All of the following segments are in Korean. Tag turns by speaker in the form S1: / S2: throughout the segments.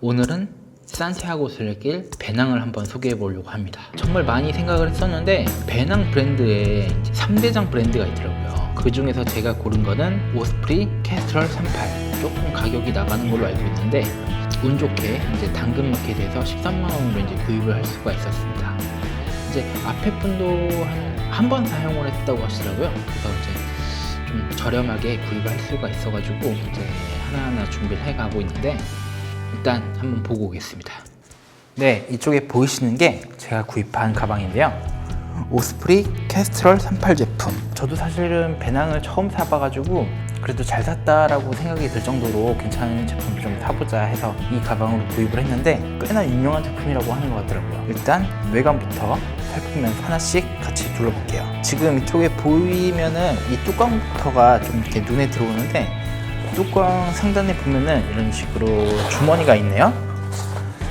S1: 오늘은 산티아고 슬길 배낭을 한번 소개해 보려고 합니다. 정말 많이 생각을 했었는데 배낭 브랜드에 3대장 브랜드가 있더라고요. 그 중에서 제가 고른 거는 오스프리 캐스트럴 38. 조금 가격이 나가는 걸로 알고 있는데 운 좋게 이제 당근마켓에서 13만 원으로 이제 구입을 할 수가 있었습니다. 이제 앞에 분도 한 번 사용을 했다고 하시더라고요. 그래서 이제 좀 저렴하게 구입할 수가 있어가지고 이제 하나하나 준비를 해가고 있는데 일단 한번 보고 오겠습니다. 네, 이쪽에 보이시는 게 제가 구입한 가방인데요. 오스프리 캐스트럴 38 제품. 저도 사실은 배낭을 처음 사봐가지고 그래도 잘 샀다라고 생각이 들 정도로 괜찮은 제품을 좀 사보자 해서 이 가방으로 구입을 했는데 꽤나 유명한 제품이라고 하는 것 같더라고요. 일단 외관부터 살피면서 하나씩 같이 둘러볼게요. 지금 이쪽에 보이면은 이 뚜껑부터가 좀 이렇게 눈에 들어오는데 뚜껑 상단에 보면은 이런 식으로 주머니가 있네요.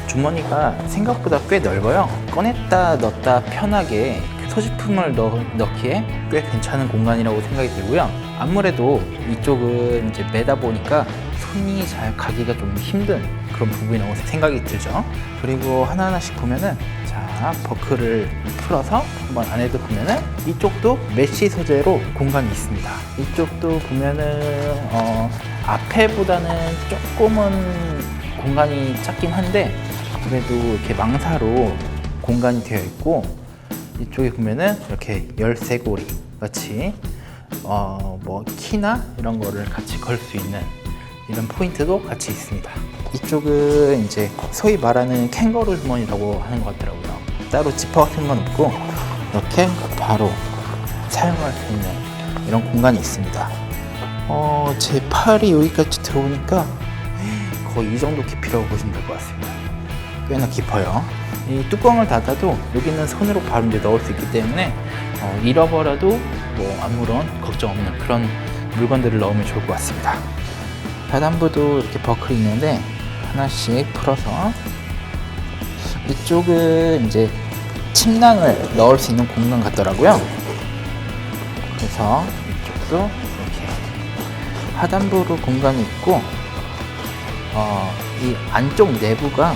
S1: 주머니가 생각보다 꽤 넓어요. 꺼냈다 넣었다 편하게 소지품을 넣, 넣기에 꽤 괜찮은 공간이라고 생각이 들고요. 아무래도 이쪽은 이제 매다 보니까 손이 잘 가기가 좀 힘든 그런 부분이라고 생각이 들죠. 그리고 하나하나씩 보면은 자 버클을 풀어서 한번 안에도 보면은 이쪽도 메쉬 소재로 공간이 있습니다. 이쪽도 보면은 어, 앞에보다는 조금은 공간이 작긴 한데 그래도 이렇게 망사로 공간이 되어 있고 이쪽에 보면은 이렇게 열쇠고리 같이 어 뭐 키나 이런 거를 같이 걸 수 있는 이런 포인트도 같이 있습니다. 이쪽은 이제 소위 말하는 캥거루 주머니라고 하는 것 같더라고요. 따로 지퍼 같은 건 없고 이렇게 바로 사용할 수 있는 이런 공간이 있습니다. 어, 제 팔이 여기까지 들어오니까 거의 이 정도 깊이라고 보시면 될 것 같습니다. 꽤나 깊어요. 이 뚜껑을 닫아도 여기는 손으로 바로 이제 넣을 수 있기 때문에 어, 잃어버려도 뭐 아무런 걱정 없는 그런 물건들을 넣으면 좋을 것 같습니다. 하단부도 이렇게 버클이 있는데 하나씩 풀어서 이쪽은 이제 침낭을 넣을 수 있는 공간 같더라고요. 그래서 이쪽도 하단부로 공간이 있고 어, 이 안쪽 내부가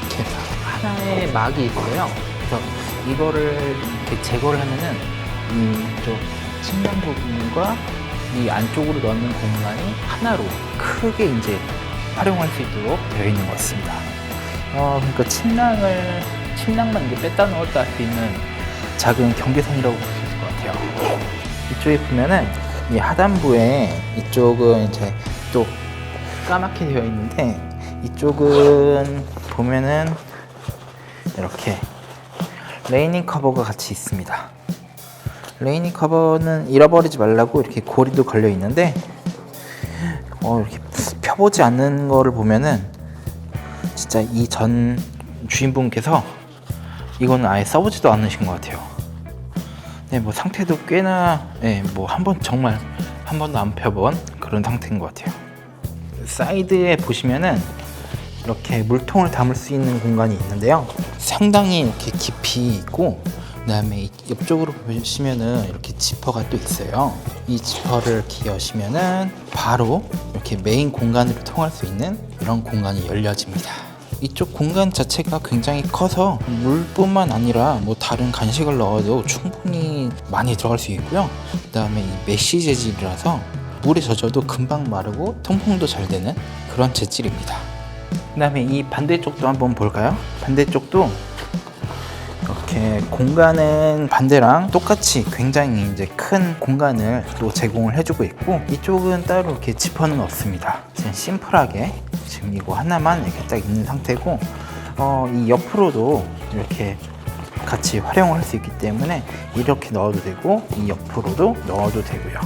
S1: 이렇게 하나의 막이 있어요. 그래서 이거를 이렇게 제거를 하면은 이쪽 침낭 부분과 이 안쪽으로 넣는 공간이 하나로 크게 이제 활용할 수 있도록 되어 있는 것 같습니다. 어, 그러니까 침낭을 침낭만 이제 뺐다 넣었다 할 수 있는 작은 경계선이라고 볼 수 있을 것 같아요. 이쪽에 보면은 이 하단부에 이쪽은 이제 또 까맣게 되어 있는데 이쪽은 보면은 이렇게 레이닝 커버가 같이 있습니다. 레이닝 커버는 잃어버리지 말라고 이렇게 고리도 걸려 있는데 어, 이렇게 펴보지 않는 거를 보면은 진짜 이 전 주인분께서 이거는 아예 써보지도 않으신 것 같아요. 네, 뭐 상태도 꽤나 네, 뭐한 번 정말 한 번도 안 펴본 그런 상태인 것 같아요. 사이드에 보시면은 이렇게 물통을 담을 수 있는 공간이 있는데요. 상당히 이렇게 깊이 있고 그다음에 이 옆쪽으로 보시면은 이렇게 지퍼가 또 있어요. 이 지퍼를 이렇게 여시면은 바로 이렇게 메인 공간으로 통할 수 있는 이런 공간이 열려집니다. 이쪽 공간 자체가 굉장히 커서 물뿐만 아니라 뭐 다른 간식을 넣어도 충분히 많이 들어갈 수 있고요. 그 다음에 이 메쉬 재질이라서 물에 젖어도 금방 마르고 통풍도 잘 되는 그런 재질입니다. 그 다음에 이 반대쪽도 한번 볼까요? 반대쪽도 이렇게 공간은 반대랑 똑같이 굉장히 이제 큰 공간을 또 제공을 해주고 있고 이쪽은 따로 이렇게 지퍼는 없습니다. 그냥 심플하게 지금 이거 하나만 이렇게 딱 있는 상태고 어, 이 옆으로도 이렇게 같이 활용을 할 수 있기 때문에 이렇게 넣어도 되고 이 옆으로도 넣어도 되고요.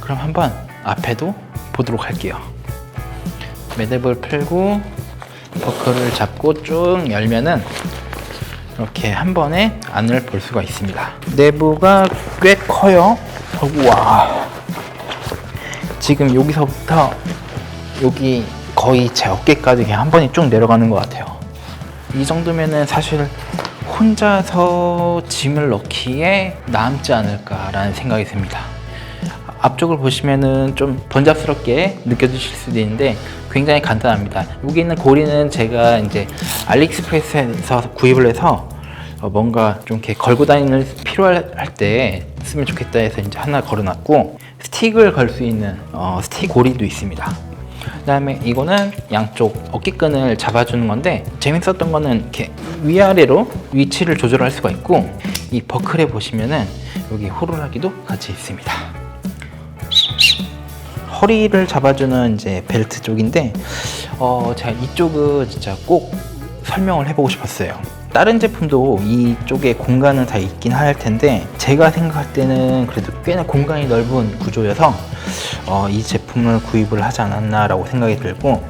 S1: 그럼 한번 앞에도 보도록 할게요. 매듭을 풀고 버클을 잡고 쭉 열면은 이렇게 한 번에 안을 볼 수가 있습니다. 내부가 꽤 커요. 와. 지금 여기서부터 여기 거의 제 어깨까지 한 번에 쭉 내려가는 것 같아요. 이 정도면은 사실 혼자서 짐을 넣기에 남지 않을까라는 생각이 듭니다. 앞쪽을 보시면은 좀 번잡스럽게 느껴지실 수도 있는데 굉장히 간단합니다. 여기 있는 고리는 제가 이제 알리익스프레스에서 구입을 해서 어, 뭔가 좀 이렇게 걸고 다니는 필요할 때 쓰면 좋겠다 해서 이제 하나 걸어놨고 스틱을 걸 수 있는 어, 스틱 고리도 있습니다. 그다음에 이거는 양쪽 어깨끈을 잡아주는 건데 재밌었던 거는 이렇게 위아래로 위치를 조절할 수가 있고 이 버클에 보시면은 여기 호루라기도 같이 있습니다. 허리를 잡아주는 이제 벨트 쪽인데 어 제가 이쪽은 진짜 꼭 설명을 해보고 싶었어요. 다른 제품도 이쪽에 공간은 다 있긴 할 텐데 제가 생각할 때는 그래도 꽤나 공간이 넓은 구조여서 어, 이 제품을 구입을 하지 않았나라고 생각이 들고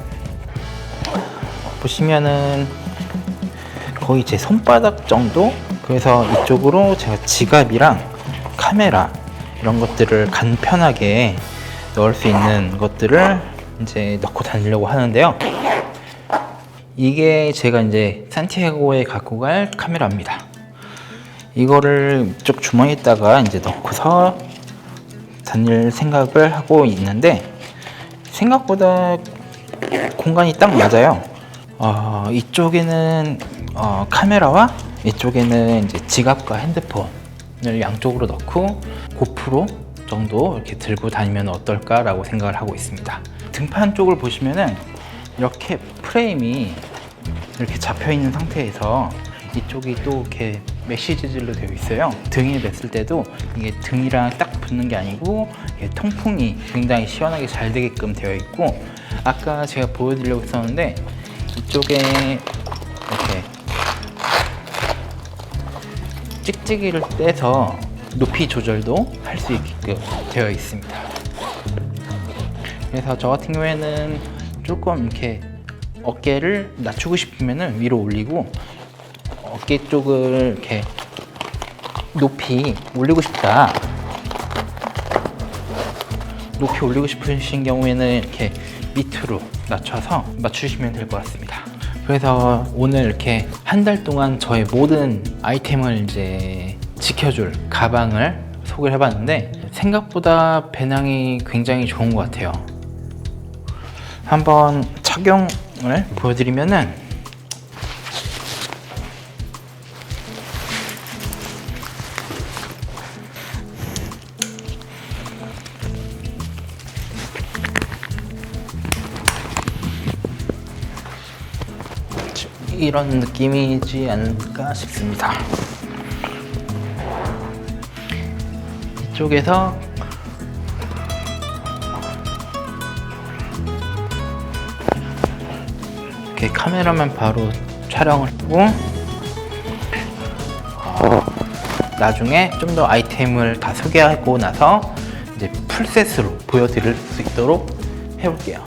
S1: 보시면은 거의 제 손바닥 정도 그래서 이쪽으로 제가 지갑이랑 카메라 이런 것들을 간편하게 넣을 수 있는 것들을 이제 넣고 다니려고 하는데요. 이게 제가 이제 산티아고에 갖고 갈 카메라입니다. 이거를 이쪽 주머니에다가 이제 넣고서 다닐 생각을 하고 있는데 생각보다 공간이 딱 맞아요. 어, 이쪽에는 어, 카메라와 이쪽에는 이제 지갑과 핸드폰을 양쪽으로 넣고 고프로 정도 이렇게 들고 다니면 어떨까라고 생각을 하고 있습니다. 등판 쪽을 보시면은 이렇게 프레임이 이렇게 잡혀 있는 상태에서 이쪽이 또 이렇게 메쉬 재질로 되어 있어요. 등에 맸을 때도 이게 등이랑 딱 붙는 게 아니고 통풍이 굉장히 시원하게 잘 되게끔 되어 있고 아까 제가 보여드리려고 했었는데 이쪽에 이렇게 찍찍이를 떼서 높이 조절도 할 수 있게끔 되어 있습니다. 그래서 저 같은 경우에는 조금 이렇게 어깨를 낮추고 싶으면 위로 올리고 어깨 쪽을 이렇게 높이 올리고 싶다. 높이 올리고 싶으신 경우에는 이렇게 밑으로 낮춰서 맞추시면 될 것 같습니다. 그래서 오늘 이렇게 한 달 동안 저의 모든 아이템을 이제 지켜줄 가방을 소개를 해봤는데 생각보다 배낭이 굉장히 좋은 것 같아요. 한번 착용을 보여드리면은 이런 느낌이지 않을까 싶습니다. 이쪽에서 이렇게 카메라만 바로 촬영을 하고 어, 나중에 좀 더 아이템을 다 소개하고 나서 이제 풀셋으로 보여드릴 수 있도록 해볼게요.